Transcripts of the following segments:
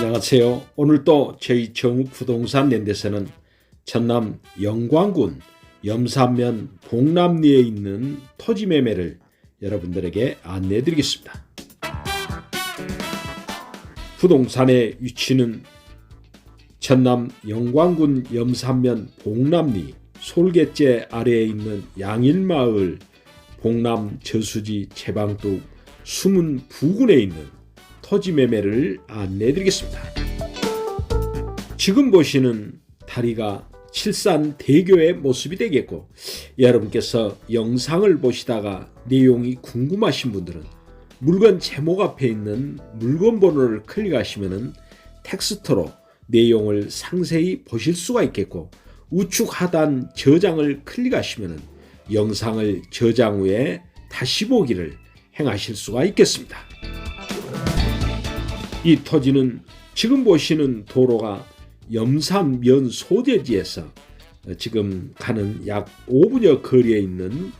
안녕하세요. 오늘 또 저희 정욱 부동산 랜드에서는 전남 영광군 염산면 봉남리에 있는 토지 매매를 여러분들에게 안내해 드리겠습니다. 부동산의 위치는 전남 영광군 염산면 봉남리 솔개째 아래에 있는 양일마을 봉남 저수지 제방뚝 숨은 부근에 있는 토지 매매를 안내해 드리겠습니다. 지금 보시는 다리가 칠산 대교의 모습이 되겠고 여러분께서 영상을 보시다가 내용이 궁금하신 분들은 물건 제목 앞에 있는 물건 번호를 클릭하시면 텍스트로 내용을 상세히 보실 수가 있겠고 우측 하단 저장을 클릭하시면 영상을 저장 후에 다시 보기를 행하실 수가 있겠습니다. 이 토지는 지금 보시는 도로가 염산면 소재지에서 지금 가는 약 5분여 거리에 있는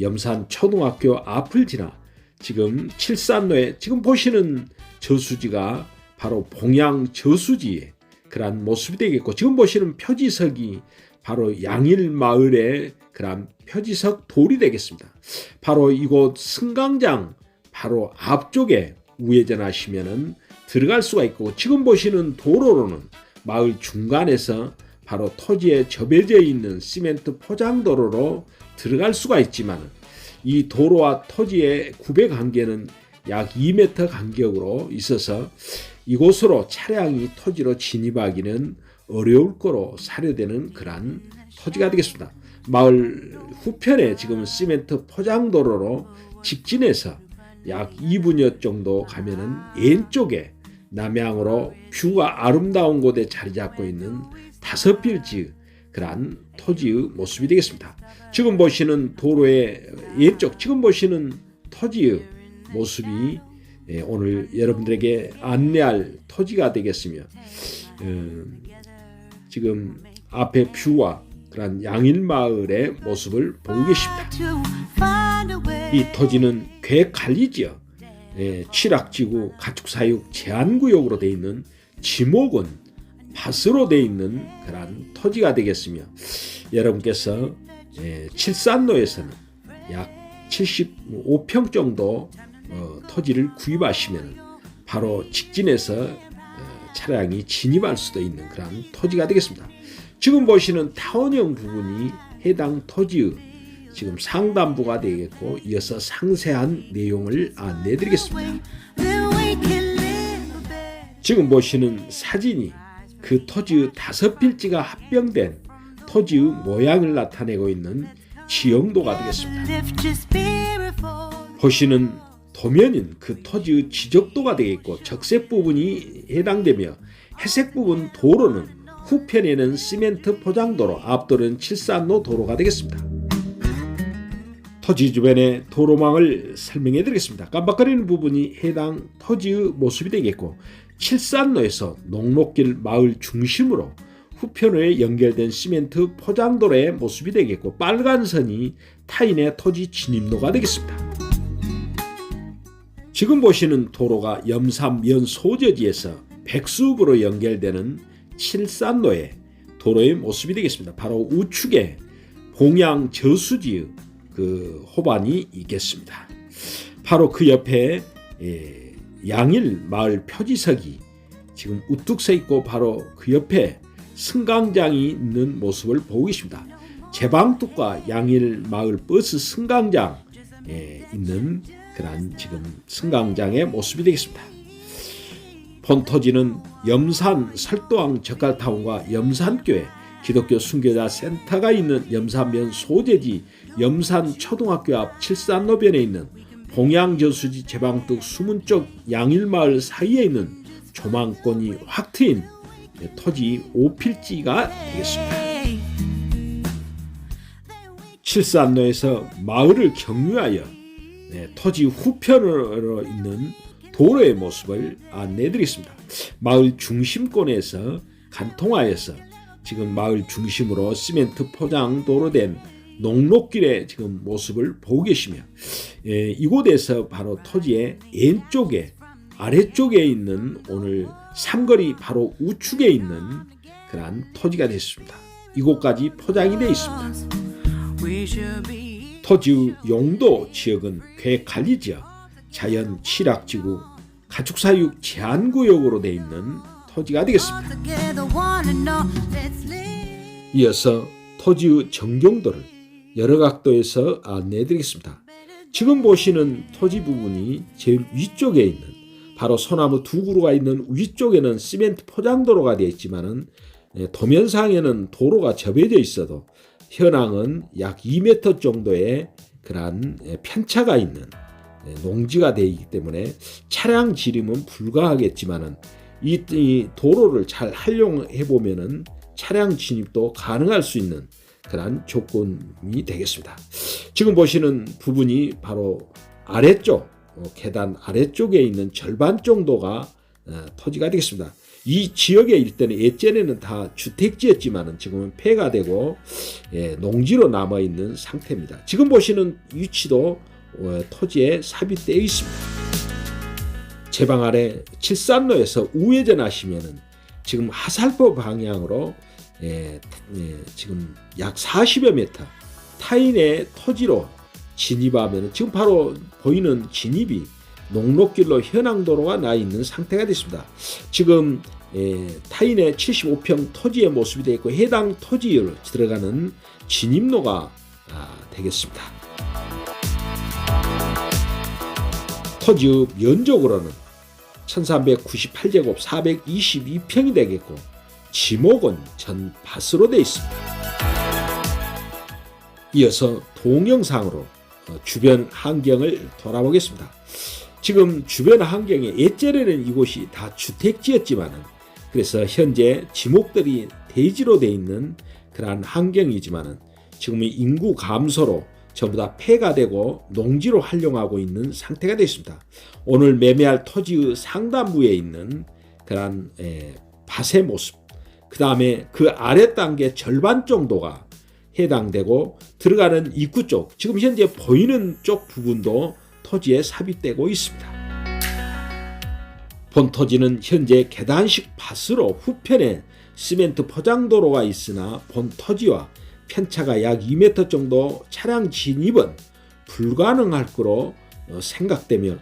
염산 초등학교 앞을 지나 지금 칠산로에 지금 보시는 저수지가 바로 봉양 저수지의 그러한 모습이 되겠고 지금 보시는 표지석이 바로 양일 마을의 그러한 표지석 돌이 되겠습니다. 바로 이곳 승강장 바로 앞쪽에 우회전하시면은 들어갈 수가 있고 지금 보시는 도로로는 마을 중간에서 바로 토지에 접해져 있는 시멘트 포장 도로로 들어갈 수가 있지만 이 도로와 토지의 구배 관계는 약 2m 간격으로 있어서 이곳으로 차량이 토지로 진입하기는 어려울 거로 사료되는 그러한 토지가 되겠습니다. 마을 후편에 지금 시멘트 포장 도로로 직진해서 약 2분여 정도 가면은 왼쪽에 남향으로 뷰가 아름다운 곳에 자리 잡고 있는 다섯 빌지 그러한 토지의 모습이 되겠습니다. 지금 보시는 도로의 왼쪽 지금 보시는 토지의 모습이 예, 오늘 여러분들에게 안내할 토지가 되겠으며 어, 지금 앞에 뷰와 그런 양일마을의 모습을 보고 계십니다. 이 토지는 괴관리지역 예, 칠악지구 가축사육 제한구역으로 되어 있는 지목은 밭으로 되어 있는 그러한 토지가 되겠으며 여러분께서 예, 칠산로에서는 약 75평 정도 어, 토지를 구입하시면 바로 직진해서 어, 차량이 진입할 수도 있는 그런 토지가 되겠습니다. 지금 보시는 타원형 부분이 해당 토지의 지금 상단부가 되겠고 이어서 상세한 내용을 안내해 드리겠습니다. 지금 보시는 사진이 그 토지의 다섯 필지가 합병된 토지의 모양을 나타내고 있는 지형도가 되겠습니다. 보시는 도면인 그 토지의 지적도가 되겠고 적색 부분이 해당되며 회색 부분 도로는 후편에는 시멘트 포장도로 앞도로는 칠산로 도로가 되겠습니다. 토지 주변의 도로망을 설명해 드리겠습니다. 깜빡거리는 부분이 해당 토지의 모습이 되겠고 칠산로에서 농록길 마을 중심으로 후편에 연결된 시멘트 포장도로의 모습이 되겠고 빨간 선이 타인의 토지 진입로가 되겠습니다. 지금 보시는 도로가 염산면 소저지에서 백수읍으로 연결되는 칠산로의 도로의 모습이 되겠습니다. 바로 우측에 봉양 저수지의 그 호반이 있겠습니다. 바로 그 옆에 예, 양일 마을 표지석이 지금 우뚝 서 있고 바로 그 옆에 승강장이 있는 모습을 보고 계십니다. 제방뚝과 양일 마을 버스 승강장에 있는 그러한 지금 승강장의 모습이 되겠습니다. 본토지는 염산 설도항 젓갈타운과 염산교회 기독교 순교자 센터가 있는 염산면 소재지 염산 초등학교 앞 칠산로변에 있는 봉양저수지 제방뚝 수문 쪽 양일마을 사이에 있는 조망권이 확 트인 토지 5필지가 되겠습니다. 칠산로에서 마을을 경유하여 토지 후편으로 있는 도로의 모습을 안내드리겠습니다. 마을 중심권에서 간통하여서 지금 마을 중심으로 시멘트 포장 도로 된 농록길의 지금 모습을 보고 계시며 예, 이곳에서 바로 토지의 왼쪽에 아래쪽에 있는 오늘 삼거리 바로 우측에 있는 그러한 토지가 됐습니다. 이곳까지 포장이 되어 있습니다. 토지 용도 지역은 괴관리 지역, 자연 취락지구, 가축사육 제한구역으로 되어 있는 토지가 되겠습니다. 이어서 토지의 전경도를 여러 각도에서 안내해 드리겠습니다. 지금 보시는 토지 부분이 제일 위쪽에 있는 바로 소나무 두 그루가 있는 위쪽에는 시멘트 포장도로가 되어 있지만은 예, 도면상에는 도로가 접해져 있어도 현황은 약 2m 정도의 그러한 예, 편차가 있는 예, 농지가 되어 있기 때문에 차량 지림은 불가하겠지만은 이, 이 도로를 잘 활용해 보면은 차량 진입도 가능할 수 있는 그러한 조건이 되겠습니다. 지금 보시는 부분이 바로 아래쪽 어, 계단 아래쪽에 있는 절반 정도가 어, 토지가 되겠습니다. 이 지역의 일대는 예전에는 다 주택지였지만은 지금은 폐가 되고 예, 농지로 남아 있는 상태입니다. 지금 보시는 위치도 어, 토지에 삽입되어 있습니다. 제 방 아래 칠산로에서 우회전 하시면은 지금 하살포 방향으로 예, 예, 지금 약 40여 미터 타인의 토지로 진입하면 지금 바로 보이는 진입이 농로길로 현황도로가 나 있는 상태가 됐습니다. 지금 예, 타인의 75평 토지의 모습이 되어 있고 해당 토지로 들어가는 진입로가 아, 되겠습니다. 토지의 면적으로는 1398제곱 422평이 되겠고 지목은 전 밭으로 되어 있습니다. 이어서 동영상으로 어, 주변 환경을 돌아보겠습니다. 지금 주변 환경에 예전에는 이곳이 다 주택지였지만은 그래서 현재 지목들이 대지로 되어 있는 그러한 환경이지만은 지금 인구 감소로 전부 다 폐가 되고 농지로 활용하고 있는 상태가 되었습니다. 오늘 매매할 토지의 상단부에 있는 그러한 에, 밭의 모습, 그 다음에 그 아래 단계 절반 정도가 해당되고 들어가는 입구 쪽, 지금 현재 보이는 쪽 부분도 토지에 삽입되고 있습니다. 본 토지는 현재 계단식 밭으로 후편에 시멘트 포장도로가 있으나 본 토지와 편차가 약 2m 정도 차량 진입은 불가능할 거로 어, 생각되며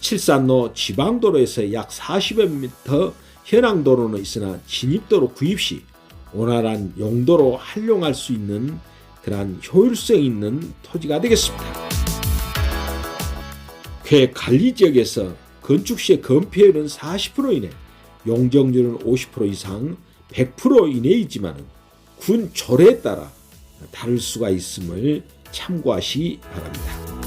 칠산로 지방도로에서 약 40여 m 현황도로는 있으나 진입도로 구입 시 원활한 용도로 활용할 수 있는 그러한 효율성 있는 토지가 되겠습니다. 쾌 관리 지역에서 건축 시의 건폐율은 40% 이내, 용적률은 50% 이상, 100% 이내이지만 군 조례에 따라 다를 수가 있음을 참고하시기 바랍니다.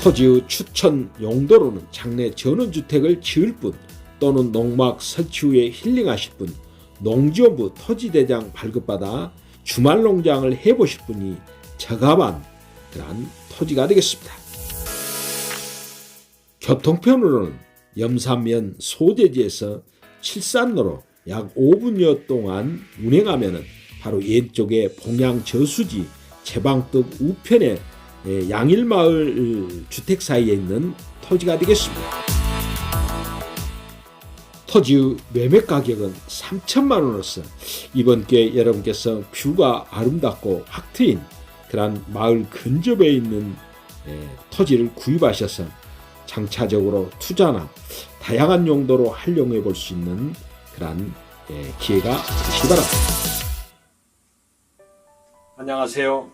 토지의 추천 용도로는 장내 전원주택을 지을 뿐 또는 농막 설치 후에 힐링하실 분, 농지원부 토지대장 발급받아 주말 농장을 해보실 분이 적합한 그러한 토지가 되겠습니다. 교통편으로는 염산면 소재지에서 칠산로로 약 5분여 동안 운행하면 바로 왼쪽에 봉양 저수지 제방떡 우편에 예, 양일마을 주택 사이에 있는 토지가 되겠습니다. 토지의 매매 가격은 3천만 원으로서 이번 기회에 여러분께서 뷰가 아름답고 확 트인 그런 마을 근접에 있는 예, 토지를 구입하셔서 장차적으로 투자나 다양한 용도로 활용해 볼 수 있는 그런 예, 기회가 되시기 바랍니다. 안녕하세요.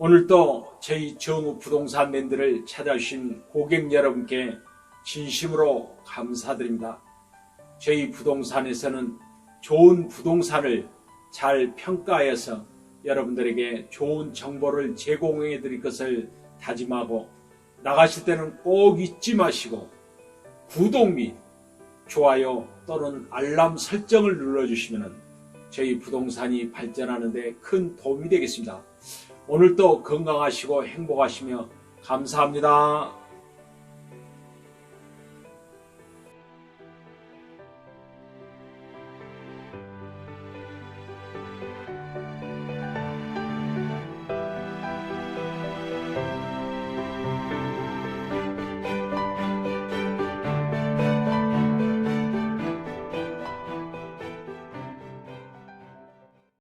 오늘도 저희 정우 부동산 랜드를 찾아주신 고객 여러분께 진심으로 감사드립니다. 저희 부동산에서는 좋은 부동산을 잘 평가하여서 여러분들에게 좋은 정보를 제공해 드릴 것을 다짐하고 나가실 때는 꼭 잊지 마시고 구독 및 좋아요 또는 알람 설정을 눌러주시면 저희 부동산이 발전하는데 큰 도움이 되겠습니다. 오늘도 건강하시고 행복하시며 감사합니다.